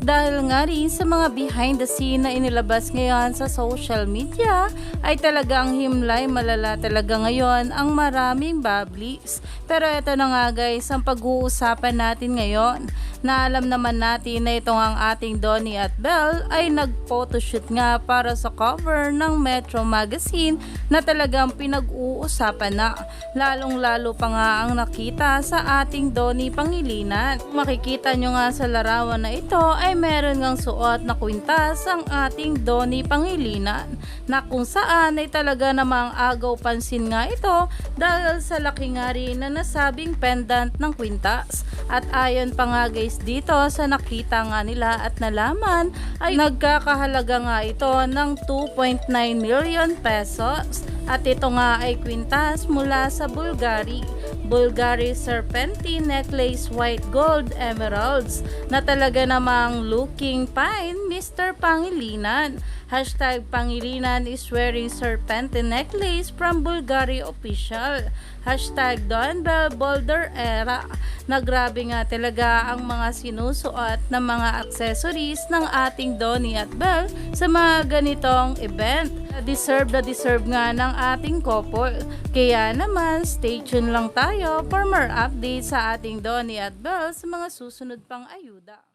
Dahil nga rin sa mga behind the scene na inilabas ngayon sa social media, ay talagang himlay malala talaga ngayon ang maraming bablis. Pero ito na nga guys, ang pag-uusapan natin ngayon, na alam naman natin na itong ang ating Donnie at Belle ay nag-photoshoot nga para sa cover ng Metro Magazine na talagang pinag-uusapan na. Lalong-lalo pa nga ang nakita sa ating Donnie Pangilinan. Makikita nyo nga sa larawan na ito ay meron ngang suot na kwintas ang ating Donnie Pangilinan na kung saan ay talaga namang agaw pansin nga ito dahil sa laki nga rin na nasabing pendant ng kwintas. At ayon pa nga guys dito sa nakita nga nila at nalaman ay nagkakahalaga nga ito ng 2.9 million pesos. At ito nga ay kwintas mula sa Bulgari. Bulgari Serpentine Necklace White Gold Emeralds na talaga namang looking fine Mr. Pangilinan. Hashtag Pangilinan is wearing Serpentine Necklace from Bulgari Official. Hashtag Don Bell Boulder Era na grabe nga talaga ang mga sinusuot ng mga accessories ng ating Donnie at Bell sa mga ganitong event. Deserve na deserve nga ng ating couple. Kaya naman, stay tuned lang tayo for more updates sa ating Donnie at Bell sa mga susunod pang ayuda.